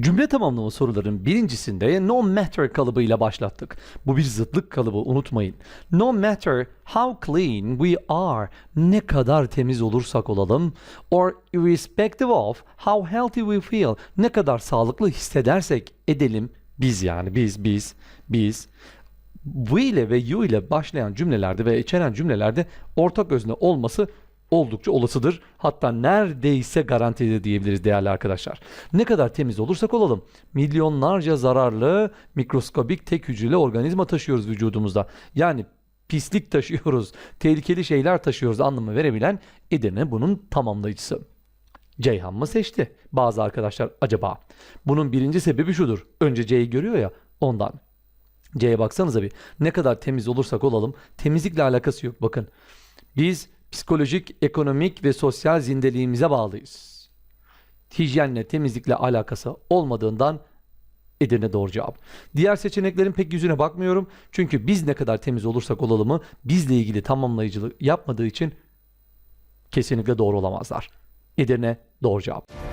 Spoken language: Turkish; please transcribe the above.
Cümle tamamlama soruların birincisinde no matter kalıbıyla başlattık. Bu bir zıtlık kalıbı unutmayın. No matter how clean we are, ne kadar temiz olursak olalım, or irrespective of how healthy we feel, ne kadar sağlıklı hissedersek edelim, biz yani biz, biz, biz, we ile ve you ile başlayan cümlelerde ve içeren cümlelerde ortak özne olması oldukça olasıdır. Hatta neredeyse garantide diyebiliriz değerli arkadaşlar. Ne kadar temiz olursak olalım milyonlarca zararlı mikroskobik tek hücreli organizma taşıyoruz vücudumuzda. Yani pislik taşıyoruz, tehlikeli şeyler taşıyoruz anlamı verebilen Edirne bunun tamamlayıcısı. Ceyhan mı seçti? Bazı arkadaşlar acaba. Bunun birinci sebebi şudur. Önce C'yi görüyor ya ondan. C'ye baksanıza bir. Ne kadar temiz olursak olalım temizlikle alakası yok bakın. Biz psikolojik, ekonomik ve sosyal zindeliğimize bağlıyız. Hijyenle, temizlikle alakası olmadığından Edirne doğru cevap. Diğer seçeneklerin pek yüzüne bakmıyorum. Çünkü biz ne kadar temiz olursak olalımı bizle ilgili tamamlayıcılık yapmadığı için kesinlikle doğru olamazlar. Edirne doğru cevap.